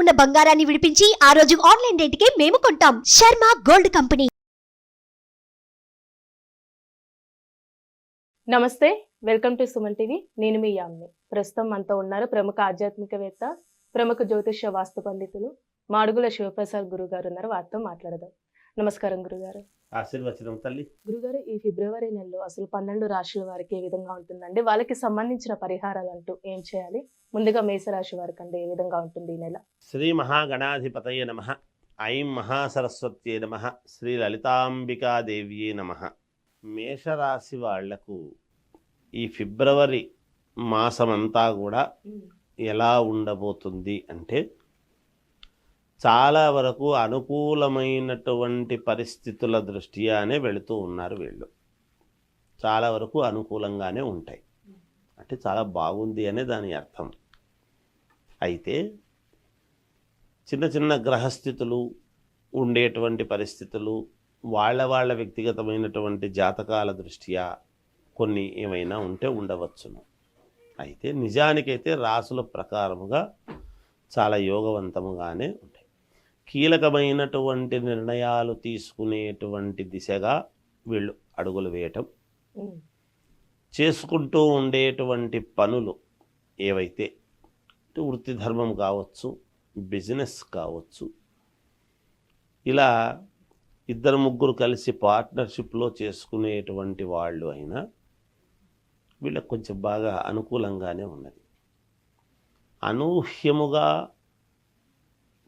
ఉన్న బంగారాన్ని విడిపించి ఆ రోజు ఆన్లైన్ రేటుకే మేము కొంటాం. Sharma gold company. నమస్తే వెల్కమ్ టు సుమన్ టీవీ. నేను మీ యామ్ని. ప్రస్తుతం మనతో ఉన్నారు ప్రముఖ ఆధ్యాత్మికవేత్త ప్రముఖ జ్యోతిష్య వాస్తు పండితులు మాడుగుల శివప్రసాద్ గురువు గారు ఉన్నారు. వారితో మాట్లాడదాం. నమస్కారం గురుగారు. ఆశీర్వచనం తల్లి. గురుగారు ఈ ఫిబ్రవరి నెలలో అసలు పన్నెండు రాశుల వారికి ఏ విధంగా ఉంటుందండి? వాళ్ళకి సంబంధించిన పరిహారాలు అంటూ ఏం చేయాలి? ముందుగా మేషరాశి వారికి అంటే ఏ విధంగా ఉంటుంది ఈ నెల? శ్రీ మహాగణాధిపతయ నమ. ఐం మహాసరస్వత్యే నమ. శ్రీ లలితాంబికాదేవ్యే నమ. మేషరాశి వాళ్ళకు ఈ ఫిబ్రవరి మాసమంతా కూడా ఎలా ఉండబోతుంది అంటే చాలా వరకు అనుకూలమైనటువంటి పరిస్థితుల దృష్ట్యానే వెళుతూ ఉన్నారు వీళ్ళు. చాలా వరకు అనుకూలంగానే ఉంటాయి. అంటే చాలా బాగుంది అనే దాని అర్థం. అయితే చిన్న చిన్న గ్రహస్థితులు ఉండేటువంటి పరిస్థితులు వాళ్ళ వాళ్ళ వ్యక్తిగతమైనటువంటి జాతకాల దృష్ట్యా కొన్ని ఏమైనా ఉంటే ఉండవచ్చును. అయితే నిజానికైతే రాసుల ప్రకారముగా చాలా యోగవంతముగానే ఉంటాయి. కీలకమైనటువంటి నిర్ణయాలు తీసుకునేటువంటి దిశగా వీళ్ళు అడుగులు వేయటం చేసుకుంటూ ఉండేటువంటి పనులు ఏవైతే వృత్తి ధర్మం కావచ్చు బిజినెస్ కావచ్చు. ఇలా ఇద్దరు ముగ్గురు కలిసి పార్ట్నర్షిప్లో చేసుకునేటువంటి వాళ్ళు అయినా వీళ్ళకి కొంచెం బాగా అనుకూలంగానే ఉన్నది. అనూహ్యముగా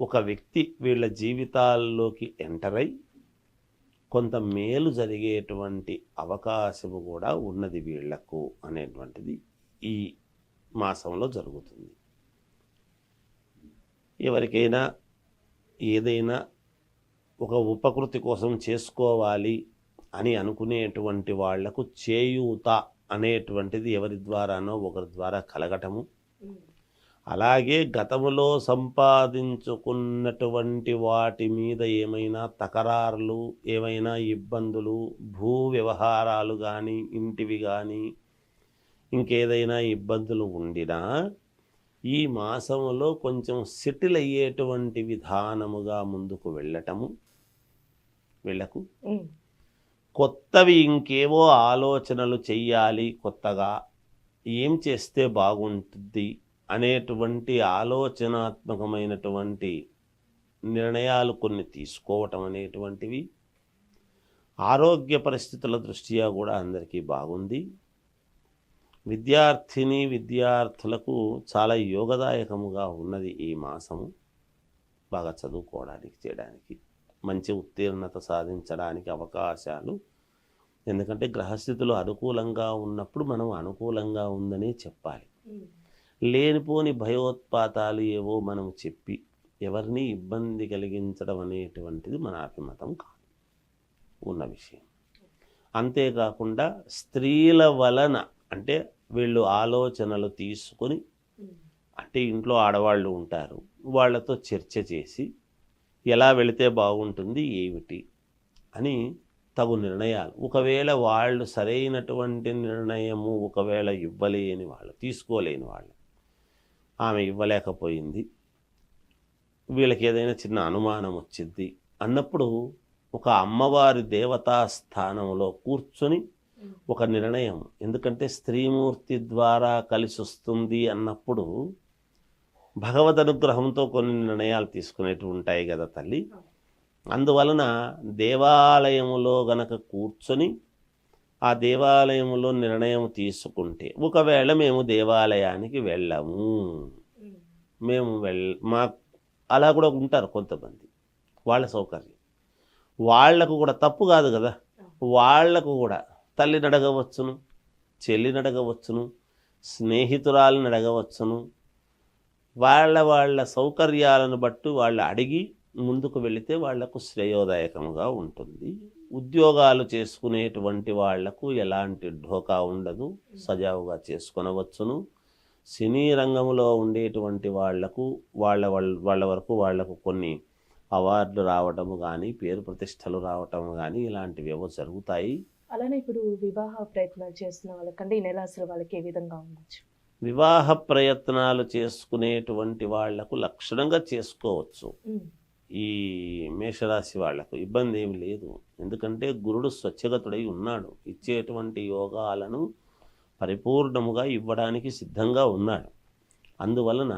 ఒక వ్యక్తి వీళ్ళ జీవితాల్లోకి ఎంటర్ అయి కొంత మేలు జరిగేటువంటి అవకాశము కూడా ఉన్నది వీళ్ళకు అనేటువంటిది ఈ మాసంలో జరుగుతుంది. ఎవరికైనా ఏదైనా ఒక ఉపకృతి కోసం చేసుకోవాలి అని అనుకునేటువంటి వాళ్ళకు చేయూత అనేటువంటిది ఎవరి ద్వారానో ఒకరి ద్వారా కలగటము. అలాగే గతములో సంపాదించుకున్నటువంటి వాటి మీద ఏమైనా తకరారులు ఏమైనా ఇబ్బందులు భూ వ్యవహారాలు కానీ ఇంటివి కానీ ఇంకేదైనా ఇబ్బందులు ఉండినా ఈ మాసములో కొంచెం సెటిల్ అయ్యేటువంటి విధానముగా ముందుకు వెళ్ళటము. వీళ్ళకు. కొత్తవి ఇంకేవో ఆలోచనలు చెయ్యాలి కొత్తగా ఏం చేస్తే బాగుంటుంది అనేటువంటి ఆలోచనాత్మకమైనటువంటి నిర్ణయాలు కొన్ని తీసుకోవటం అనేటువంటివి. ఆరోగ్య పరిస్థితుల దృష్ట్యా కూడా అందరికీ బాగుంది. విద్యార్థిని విద్యార్థులకు చాలా యోగదాయకముగా ఉన్నది ఈ మాసము. బాగా చదువుకోవడానికి చేయడానికి మంచి ఉత్తీర్ణత సాధించడానికి అవకాశాలు. ఎందుకంటే గ్రహస్థితులు అనుకూలంగా ఉన్నప్పుడు మనం అనుకూలంగా ఉందని చెప్పాలి. లేనిపోని భయోత్పాతాలు ఏవో మనం చెప్పి ఎవరిని ఇబ్బంది కలిగించడం అనేటువంటిది మన అభిమతం కాదు. ఉన్న విషయం. అంతేకాకుండా స్త్రీల వలన అంటే వీళ్ళు ఆలోచనలు తీసుకొని అంటే ఇంట్లో ఆడవాళ్ళు ఉంటారు. వాళ్ళతో చర్చ చేసి ఎలా వెళితే బాగుంటుంది ఏమిటి అని తగు నిర్ణయాలు. ఒకవేళ వాళ్ళు సరైనటువంటి నిర్ణయము ఒకవేళ ఇవ్వలేని వాళ్ళు తీసుకోలేని వాళ్ళు ఆమె ఇవ్వలేకపోయింది వీళ్ళకి ఏదైనా చిన్న అనుమానం వచ్చింది అన్నప్పుడు ఒక అమ్మవారి దేవతా స్థానంలో కూర్చొని ఒక నిర్ణయం. ఎందుకంటే స్త్రీమూర్తి ద్వారా కలిసి వస్తుంది అన్నప్పుడు భగవద్ అనుగ్రహంతో కొన్ని నిర్ణయాలు తీసుకునేటివి ఉంటాయి కదా తల్లి. అందువలన దేవాలయములో గనక కూర్చొని ఆ దేవాలయంలో నిర్ణయం తీసుకుంటే ఒకవేళ మేము దేవాలయానికి వెళ్ళము. మేము వెళ్ మా అలా కూడా ఉంటారు కొంతమంది వాళ్ళ సౌకర్యం. వాళ్ళకు కూడా తప్పు కాదు కదా. వాళ్ళకు కూడా తల్లిని అడగవచ్చును చెల్లిని అడగవచ్చును స్నేహితురాలను అడగవచ్చును వాళ్ళ వాళ్ళ సౌకర్యాలను బట్టి వాళ్ళు అడిగి ముందుకు వెళితే వాళ్ళకు శ్రేయోదాయకముగా ఉంటుంది. ఉద్యోగాలు చేసుకునేటువంటి వాళ్ళకు ఎలాంటి ఢోకా ఉండదు. సజావుగా చేసుకొనవచ్చును. సినీ రంగంలో ఉండేటువంటి వాళ్ళకు వాళ్ళ వాళ్ళ వాళ్ళ వరకు వాళ్ళకు కొన్ని అవార్డులు రావటము కానీ పేరు ప్రతిష్టలు రావటము కానీ ఇలాంటివి ఏవో జరుగుతాయి. అలానే ఇప్పుడు వివాహ ప్రయత్నాలు చేస్తున్న వాళ్ళకంటే ఈ నెల అసలు వాళ్ళకి ఏ విధంగా ఉండొచ్చు? వివాహ ప్రయత్నాలు చేసుకునేటువంటి వాళ్ళకు లక్షణంగా చేసుకోవచ్చు. ఈ మేషరాశి వాళ్ళకు ఇబ్బంది ఏమి లేదు. ఎందుకంటే గురుడు స్వచ్ఛగతుడై ఉన్నాడు. ఇచ్చేటువంటి యోగాలను పరిపూర్ణముగా ఇవ్వడానికి సిద్ధంగా ఉన్నాడు. అందువలన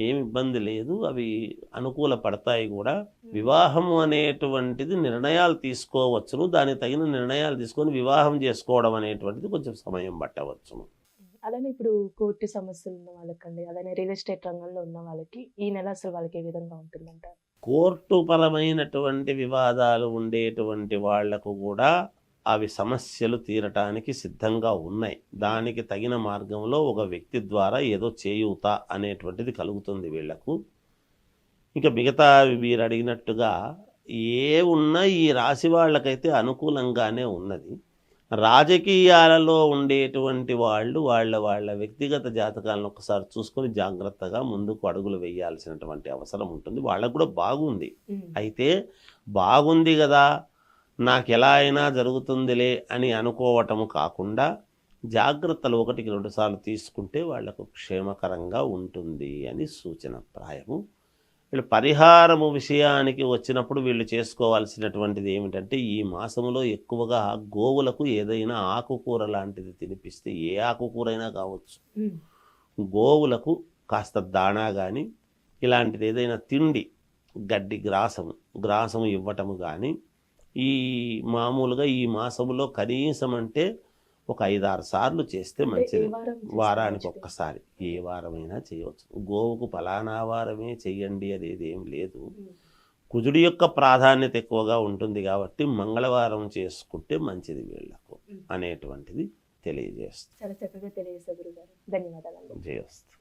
ఏమి ఇబ్బంది లేదు. అవి అనుకూల పడతాయి కూడా. వివాహము అనేటువంటిది నిర్ణయాలు తీసుకోవచ్చును. దానికి తగిన నిర్ణయాలు తీసుకొని వివాహం చేసుకోవడం అనేటువంటిది కొంచెం సమయం పట్టవచ్చును. అలానే ఇప్పుడు కోర్టు సమస్యలు ఉన్న వాళ్ళకండి. అలానే రియల్ ఎస్టేట్ రంగంలో ఉన్న వాళ్ళకి ఈ నెల అసలు వాళ్ళకి ఏ విధంగా ఉంటుందంటారు? కోర్టు పరమైనటువంటి వివాదాలు ఉండేటువంటి వాళ్ళకు కూడా అవి సమస్యలు తీరటానికి సిద్ధంగా ఉన్నాయి. దానికి తగిన మార్గంలో ఒక వ్యక్తి ద్వారా ఏదో చేయూత అనేటువంటిది కలుగుతుంది వీళ్ళకు ఇంకా మిగతా మీరు అడిగినట్టుగా ఏ ఉన్నా ఈ రాశి వాళ్ళకైతే అనుకూలంగానే ఉన్నది. రాజకీయాలలో ఉండేటువంటి వాళ్ళు వాళ్ళ వాళ్ళ వ్యక్తిగత జాతకాలను ఒకసారి చూసుకొని జాగ్రత్తగా ముందుకు అడుగులు వేయాల్సినటువంటి అవసరం ఉంటుంది. వాళ్ళకు కూడా బాగుంది. అయితే బాగుంది కదా. నాకు ఎలా అయినా జరుగుతుందిలే అని అనుకోవటము కాకుండా జాగ్రత్తలు ఒకటికి రెండు సార్లు తీసుకుంటే వాళ్ళకు క్షేమకరంగా ఉంటుంది అని సూచన ప్రాయము. వీళ్ళు పరిహారము విషయానికి వచ్చినప్పుడు వీళ్ళు చేసుకోవాల్సినటువంటిది ఏమిటంటే ఈ మాసములో ఎక్కువగా గోవులకు ఏదైనా ఆకుకూర లాంటిది తినిపిస్తే ఏ ఆకుకూరైనా కావచ్చు. గోవులకు కాస్త దాణా కానీ ఇలాంటిది ఏదైనా తిండి గడ్డి గ్రాసము గ్రాసము ఇవ్వటము కానీ ఈ మామూలుగా ఈ మాసములో కనీసం అంటే ఒక ఐదారు సార్లు చేస్తే మంచిది. వారానికి? ఒక్కసారి. ఏ వారమైనా చేయవచ్చు గోవుకు ఫలానా వారమే చెయ్యండి అనేది ఏం లేదు కుజుడి యొక్క ప్రాధాన్యత ఎక్కువగా ఉంటుంది కాబట్టి మంగళవారం చేసుకుంటే మంచిది వీళ్ళకు ఉమ్. అనేటువంటిది తెలియజేస్తుంది చాలా చక్కగా ధన్యవాదాలండి జయస్తు